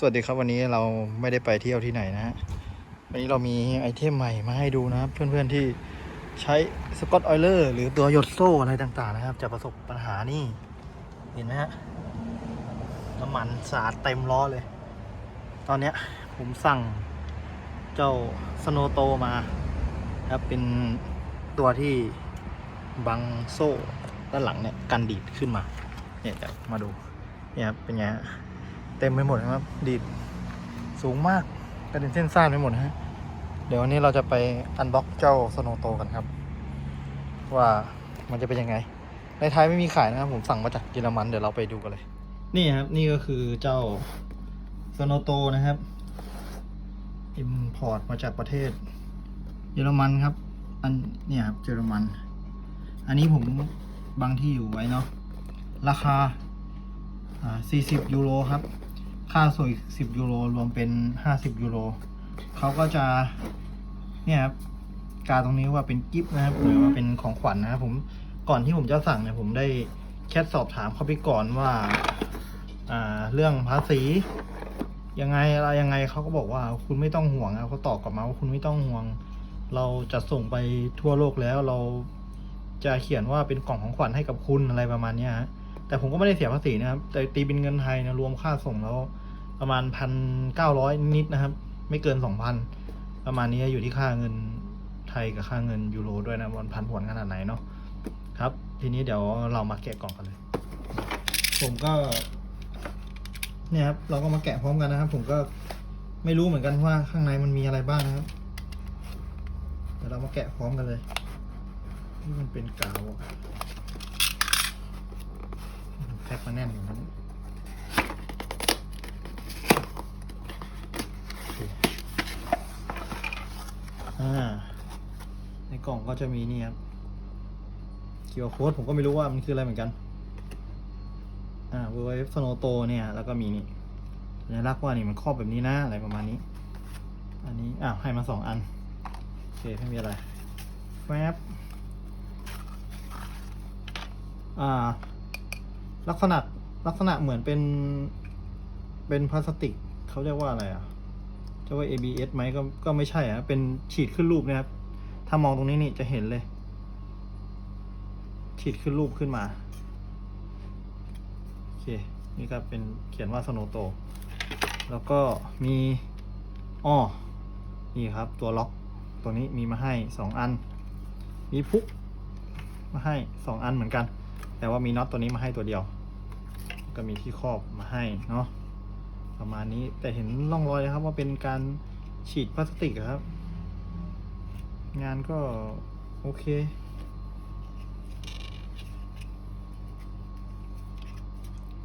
สวัสดีครับวันนี้เราไม่ได้ไปเที่ยวที่ไหนนะฮะวันนี้เรามีไอเทมใหม่มาให้ดูนะครับเพื่อนๆที่ใช้สกอตออยเลอร์หรือตัวหยดโซ่อะไรต่างๆนะครับ จะประสบปัญหานี่ เห็นไหมฮะน้ำมันสาดเต็มล้อเลย ตอนเนี้ยผมสั่งเจ้าสโนโตมาครับเป็นตัวที่บังโซ่ด้านหลังเนี่ยกันดีดขึ้นมา เนี่ยจะมาดูเนี่ยครับเป็นไงฮะ เต็มไปหมดนะครับ ดีดสูงมากกระเด็นเส้นซ่านไปหมดฮะเดี๋ยววันนี้เราจะไปอันบ็อกเจ้าสโนโตกันครับ ว่ามันจะเป็นยังไง ในไทยไม่มีขายนะครับผมสั่งมาจากเยอรมันเดี๋ยวเราไปดูกันเลย นี่ครับนี่ก็คือเจ้าสโนโตนะครับอิมพอร์ตมาจากประเทศ เยอรมันครับ อันเนี่ยครับเยอรมัน อันนี้ผมบางที่อยู่ไว้เนาะราคาอ่า40 ยูโรครับ ค่าส่วนอีก10ยูโรรวมเป็น50ยูโรเขาก็จะเนี่ยครับกาตรงนี้ว่าเป็นกิฟต์นะครับหรือว่าเป็นของขวัญนะครับผมก่อนที่ผมจะสั่งเนี่ยผมได้แชทสอบถามเขาไปก่อนว่าอ่าเรื่องภาษียังไงอะไรยังไงเขาก็บอกว่าคุณไม่ต้องห่วงนะเขาตอบกลับมาว่าคุณไม่ต้องห่วง เราจะส่งไปทั่วโลกแล้วเราจะเขียนว่าเป็นกล่องของขวัญให้กับคุณอะไรประมาณนี้ฮะแต่ผมก็ไม่ได้เสียภาษีนะครับ แต่ตีเป็นเงินไทยนะรวมค่าส่งแล้ว ประมาณพันเก้าร้อยนิดนะครับ ไม่เกินสองพันประมาณนี้อยู่ที่ค่าเงินไทยกับค่าเงินยูโรด้วยนะวันพันผวนขนาดไหนเนาะครับ ทีนี้เดี๋ยวเรามาแกะกล่องกันเลย ผมก็ เนี่ยครับ เราก็มาแกะพร้อมกันนะครับ ผมก็ไม่รู้เหมือนกันว่าข้างในมันมีอะไรบ้างนะครับ เดี๋ยวเรามาแกะพร้อมกันเลยนี่มันเป็นกาวแพ็คมาแน่นอยู่นั้น อ่า ในกล่องก็จะมีนี่ครับเคียวโค้ดผมก็ไม่รู้ว่ามันคืออะไรเหมือนกัน อ่าเวอร์ฟสโนโตเนี่ย แล้วก็มีนี่สัญลักษณ์ว่านี่มันครอบแบบนี้นะ อะไรประมาณนี้ อันนี้ อ้าว ให้มาสองอัน โอเค ไม่มีอะไรแฟบอ่า ลักษณะลักษณะเหมือนเป็น เป็นพลาสติก เขาเรียกว่าอะไรอะ จะว่า ABS ไหมก็ก็ไม่ใช่อะเป็นฉีดขึ้นรูปนะครับ ถ้ามองตรงนี้นี่จะเห็นเลย ฉีดขึ้นรูปขึ้นมา โอเค นี่ก็เป็นเขียนว่าสโนโต แล้วก็มีอ้อนี่ครับตัวล็อกตัวนี้มีมาให้สองอัน มีพุกมาให้สองอันเหมือนกัน แต่ว่ามีน็อตตัวนี้มาให้ตัวเดียว ก็มีที่ครอบมาให้เนาะ ประมาณนี้แต่เห็นร่องรอยนะครับว่าเป็นการฉีดพลาสติกครับ งานก็โอเค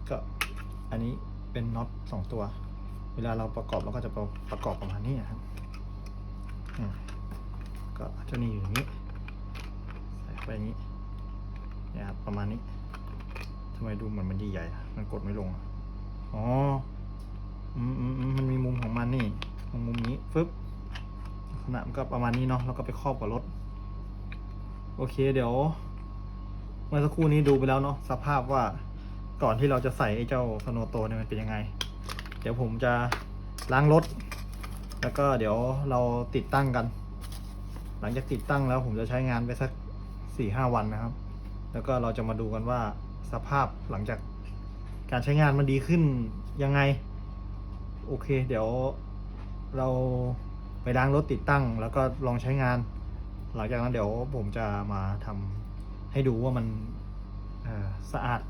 ก็อันนี้เป็นน็อตสองตัว เวลาเราประกอบเราก็จะประประกอบประมาณนี้นะครับก็จะนี่อยู่อย่างนี้ใส่ไปอย่างนี้นี่ครับประมาณนี้ทำไมดูเหมือนมันใหญ่ๆมันกดไม่ลงอะอ๋ อืมอืมมันมีมุมของมันนี่ตรงมุมนี้ฟึบลักษณะมันก็ประมาณนี้เนาะแล้วก็ไปครอบกับรถ โอเคเดี๋ยว เมื่อสักครู่นี้ดูไปแล้วเนาะสภาพว่าก่อนที่เราจะใส่ไอ้เจ้าสโนโตเนี่ยมันเป็นยังไง เดี๋ยวผมจะล้างรถ แล้วก็เดี๋ยวเราติดตั้งกัน หลังจากติดตั้งแล้วผมจะใช้งานไปสักสี่ห้าวันนะครับ แล้วก็เราจะมาดูกันว่าสภาพหลังจากการใช้งานมันดีขึ้นยังไง โอเค เดี๋ยวเราไปล้างรถติดตั้ง แล้วก็ลองใช้งาน หลังจากนั้นเดี๋ยวผมจะมาทำให้ดูว่ามันสะอาด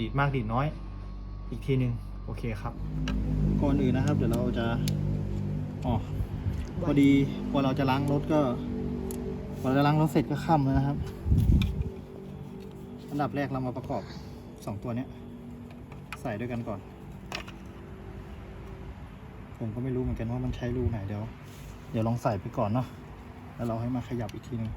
ดีดมากดีดน้อย อีกทีหนึ่งโอเคครับก่อนอื่นนะครับ เดี๋ยวเราจะอ๋อพอดีพอเราจะล้างรถก็พอเราจะล้างรถเสร็จก็ค่ำแล้วนะครับอันดับแรกเรามาประกอบสองตัวเนี้ยใส่ด้วยกันก่อน ผมก็ไม่รู้เหมือนกันว่ามันใช้รูไหนเดี๋ยว เดี๋ยวลองใส่ไปก่อนเนาะแล้วเราให้มาขยับอีกทีหนึง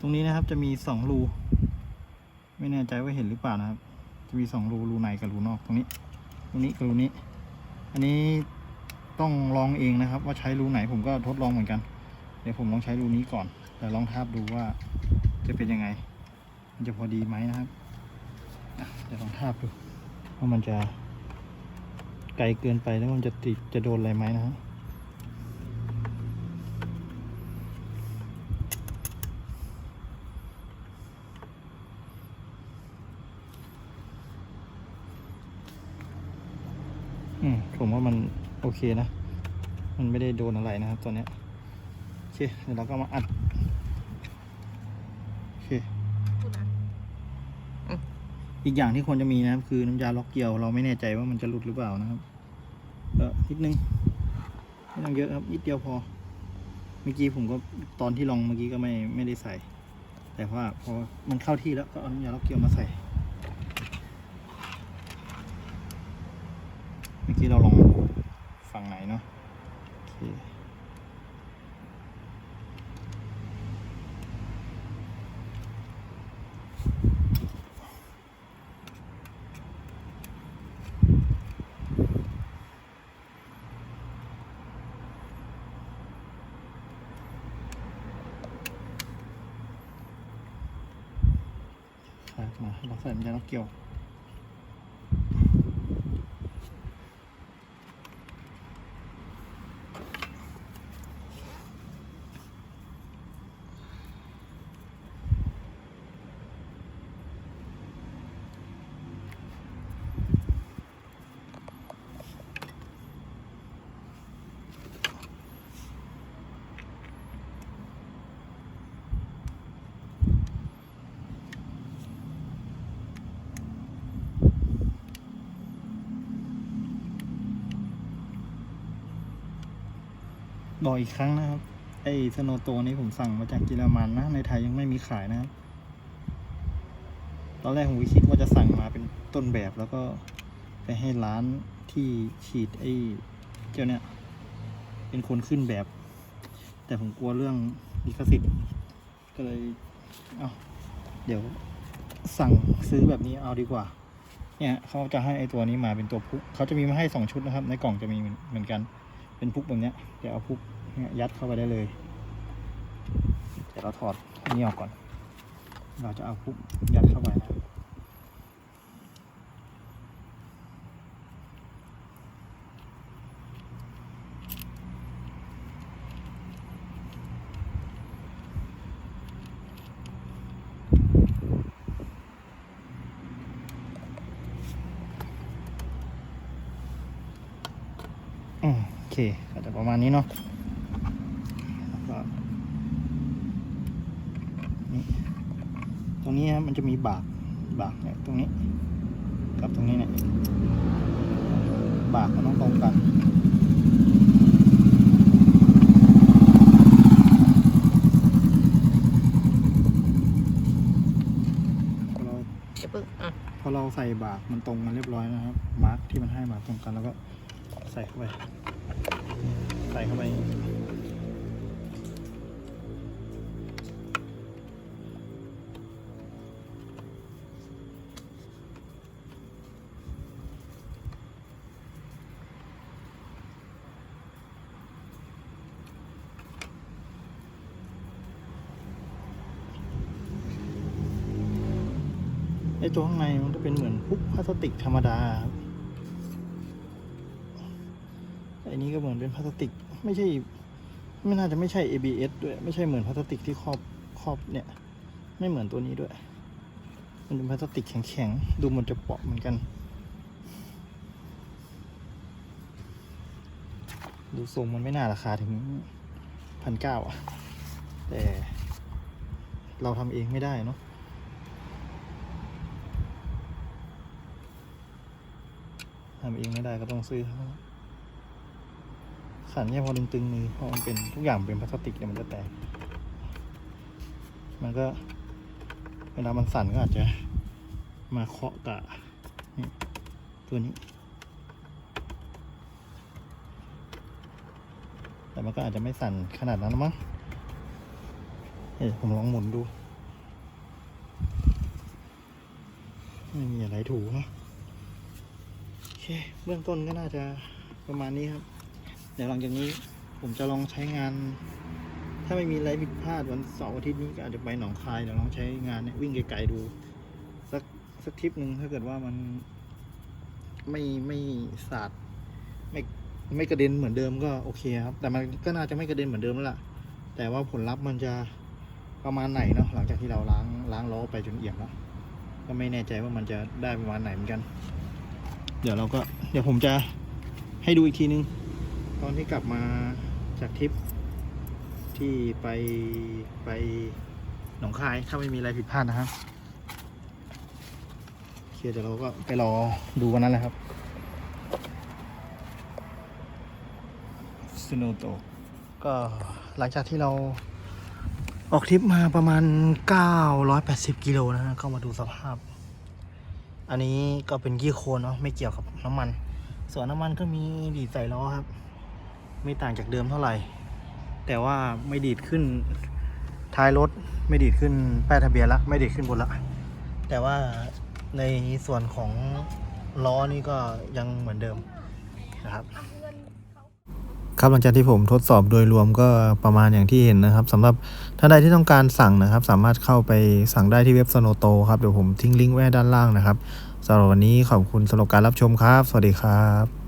ตรงนี้นะครับจะมีสองรู ไม่แน่ใจว่าเห็นหรือเปล่านะครับ จะมีสองรูรูในกับรูนอกตรงนี้ตรงนี้กับรูนี้ อันนี้ต้องลองเองนะครับ ว่าใช้รูไหนผมก็ทดลองเหมือนกัน ดี๋ยวผมลองใช้รูนี้ก่อนแต่ลองทาบดูว่าจะเป็นยังไง มันจะพอดีไหมนะครับเดี๋ยวลองทาบดูว่ามันจะไกลเกินไปแล้วมันจะติดจะโดนอะไรไหมนะครับผมว่ามันโอเคนะ มันไม่ได้โดนอะไรนะครับตัวเนี้ เคเดี๋ยวเราก็มาอัดโอเคพูดนะอีกอย่างที่ควรจะมีนะครับ คือน้ำยาล็อกเกลียว เราไม่แน่ใจว่ามันจะหลุดหรือเปล่านะครับเออนิดนึงไม่ต้องเยอะครับนิดเดียวพอ เมื่อกี้ผมก็ตอนที่ลองเมื่อกี้ก็ไม่ไม่ได้ใส่ แต่ว่าพอมันเข้าที่แล้วก็เอาน้ำยาล็อกเกลียวมาใส่ เมื่อกี้เราลองฝั่งไหนเนาะโอเคครั บมาเราใส่น้ำยาล็อกเกลียว บอกอีกครั้งนะครับ ไอ้สโนโตนี้ผมสั่งมาจากเยอรมันนะ ในไทยยังไม่มีขายนะครับ ตอนแรกผมคิดว่าจะสั่งมาเป็นต้นแบบแล้วก็ไปให้ร้านที่ฉีดไอ้เจ้าเนี้ยเป็นคนขึ้นแบบ แต่ผมกลัวเรื่องลิขสิทธิ์ก็เลย เอาเดี๋ยวสั่งซื้อแบบนี้เอาดีกว่า เนี่ยเขาจะให้ไอ้ตัวนี้มาเป็นตัวพุกเขาจะมีมาให้สองชุดนะครับ ในกล่องจะมีเหมือนกัน เป็นพุกแบบเนี้ยเดี๋ยวเอาพุก เนี่ยยัดเข้าไปได้เลย เดี๋ยวเราถอดนนี้ออกก่อน เราจะเอาพุกยัดเข้าไปนะอืมโอเคก็จะประมาณนี้เนาะแล้วก็นี่ ตรงนี้ครับมันจะมีบากบากเนี่ยตรงนี้กับตรงนี้เนี่ยบากมันต้องตรงกันพอเราจะเพิ่งอะพอเราใส่บากมันตรงกันเรียบร้อยนะครับ มาร์กที่มันให้มาตรงกันแล้วก็ใส่เข้าไป ใส่เข้าไป ตัวข้างในมันก็เป็นเหมือนพุกพลาสติกธรรมดาครับไอนี้ก็เหมือนเป็นพลาสติก ไม่ใช่ ไม่น่าจะไม่ใช่ ABS ด้วย ไม่ใช่เหมือนพลาสติกที่ครอบครอบเนี่ย ไม่เหมือนตัวนี้ด้วย มันเป็นพลาสติกแข็งๆ ดูมันจะเปราะเหมือนกัน ดูทรงมันไม่น่าราคาถึงพันเก้าอะ แต่เราทำเองไม่ได้เนาะ ทำเองไม่ได้ก็ต้องซื้อเขาขันแค่พอตึงๆมือเพราะมันเป็นทุกอย่างเป็นพลาสติกเนี่ยมันจะแตก มันก็เวลามันสั่นก็อาจจะมาเคาะกะตัวนี้ แต่มันก็อาจจะไม่สั่นขนาดนั้นหรอกมั้งเฮ้ยผมลองหมุนดู ไม่มีอะไรถูกเนอะ ค เบื้องต้นก็น่าจะประมาณนี้ครับ เดี๋ยวหลังจากนี้ผมจะลองใช้งาน ถ้าไม่มีอะไรผิดพลาดวันเสาร์อาทิตย์นี้ก็อาจจะไปหนองคายเดี๋ยวลองใช้งานเนี่ยวิ่งไกลๆดู สักสักทริปหนึ่งถ้าเกิดว่ามันไม่ไม่สาดไม่ไม่กระเด็นเหมือนเดิมก็โอเคครับ แต่มันก็น่าจะไม่กระเด็นเหมือนเดิมแล้วล่ะ แต่ว่าผลลัพธ์มันจะประมาณไหนเนาะหลังจากที่เราล้างล้างล้อไปจนเอี่ยมแล้วก็ไม่แน่ใจว่ามันจะได้ประมาณไหนเหมือนกัน เดี๋ยวเราก็เดี๋ยวผมจะให้ดูอีกทีนึง ตอนที่กลับมาจากทริปที่ไปไปหนองคายถ้าไม่มีอะไรผิดพลาดนะครับโอเคเดี๋ยวเราก็ไปรอดูวันนั้นแหละครับสโนโตก็หลังจากที่เราออกทริปมาประมาณ 980 กิโลนะฮะเข้ามาดูสภาพ อันนี้ก็เป็นกี้โคนเนาะไม่เกี่ยวกับน้ำมัน ส่วนน้ำมันก็มีดีดใส่ล้อครับ ไม่ต่างจากเดิมเท่าไหร่ แต่ว่าไม่ดีดขึ้นท้ายรถไม่ดีดขึ้นป้ายทะเบียนละไม่ดีดขึ้นบนละ แต่ว่าในส่วนของล้อนี่ก็ยังเหมือนเดิมนะครับ ครับหลังจากที่ผมทดสอบโดยรวมก็ประมาณอย่างที่เห็นนะครับสำหรับท่านใดที่ต้องการสั่งนะครับ สามารถเข้าไปสั่งได้ที่เว็บสโนโตครับเดี๋ยวผมทิ้งลิงก์ไว้ด้านล่างนะครับสำหรับวันนี้ขอบคุณสำหรับการรับชมครับ สวัสดีครับ